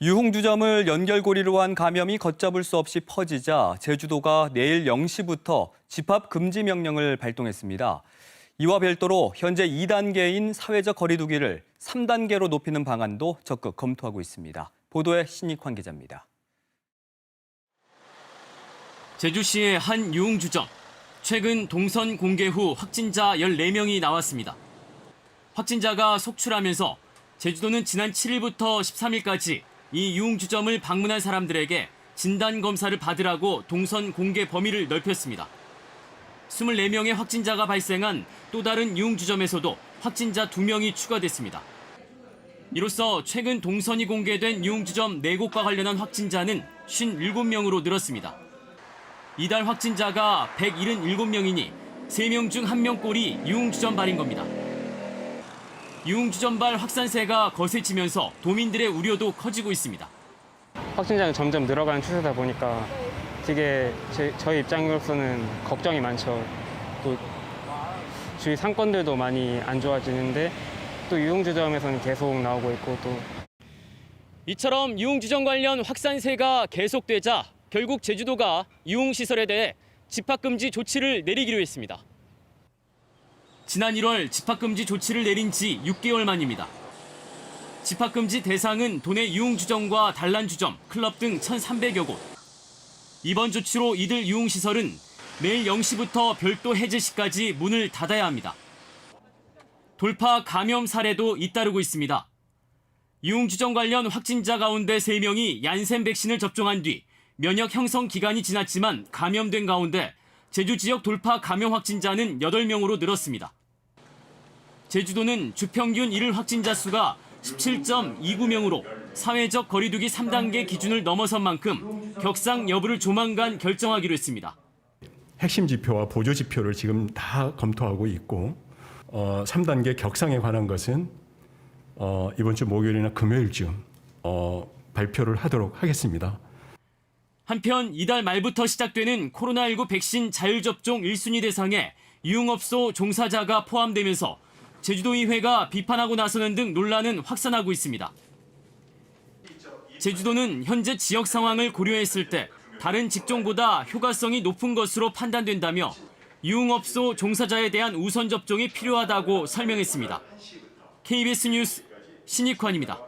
유흥주점을 연결고리로 한 감염이 걷잡을 수 없이 퍼지자 제주도가 내일 0시부터 집합 금지 명령을 발동했습니다. 이와 별도로 현재 2단계인 사회적 거리두기를 3단계로 높이는 방안도 적극 검토하고 있습니다. 보도에 신익환 기자입니다. 제주시의 한 유흥주점. 최근 동선 공개 후 확진자 14명이 나왔습니다. 확진자가 속출하면서 제주도는 지난 7일부터 13일까지 이 유흥주점을 방문한 사람들에게 진단검사를 받으라고 동선 공개 범위를 넓혔습니다. 24명의 확진자가 발생한 또 다른 유흥주점에서도 확진자 2명이 추가됐습니다. 이로써 최근 동선이 공개된 유흥주점 4곳과 관련한 확진자는 57명으로 늘었습니다. 이달 확진자가 177명이니 3명 중 1명꼴이 유흥주점 발인 겁니다. 유흥주점발 확산세가 거세지면서 도민들의 우려도 커지고 있습니다. 확진자는 점점 늘어가는 추세다 보니까 되게 제, 저희 입장으로서는 걱정이 많죠. 또 주위 상권들도 많이 안 좋아지는데 또 유흥주점에서는 계속 나오고 있고 또 이처럼 유흥주점 관련 확산세가 계속되자 결국 제주도가 유흥시설에 대해 집합금지 조치를 내리기로 했습니다. 지난 1월 집합금지 조치를 내린 지 6개월 만입니다. 집합금지 대상은 도내 유흥주점과 단란주점, 클럽 등 1,300여 곳. 이번 조치로 이들 유흥시설은 내일 0시부터 별도 해제 시까지 문을 닫아야 합니다. 돌파 감염 사례도 잇따르고 있습니다. 유흥주점 관련 확진자 가운데 3명이 얀센 백신을 접종한 뒤 면역 형성 기간이 지났지만 감염된 가운데 제주 지역 돌파 감염 확진자는 8명으로 늘었습니다. 제주도는 주평균 일일 확진자 수가 17.29명으로 사회적 거리두기 3단계 기준을 넘어선 만큼 격상 여부를 조만간 결정하기로 했습니다. 핵심 지표와 보조 지표를 지금 다 검토하고 있고 어, 3단계 격상에 관한 것은 어, 이번 주 목요일이나 금요일쯤 어, 발표를 하도록 하겠습니다. 한편 이달 말부터 시작되는 코로나19 백신 자율접종 1순위 대상에 유흥업소 종사자가 포함되면서 제주도의회가 비판하고 나서는 등 논란은 확산하고 있습니다. 제주도는 현재 지역 상황을 고려했을 때 다른 직종보다 효과성이 높은 것으로 판단된다며 유흥업소 종사자에 대한 우선 접종이 필요하다고 설명했습니다. KBS 뉴스 신익환입니다.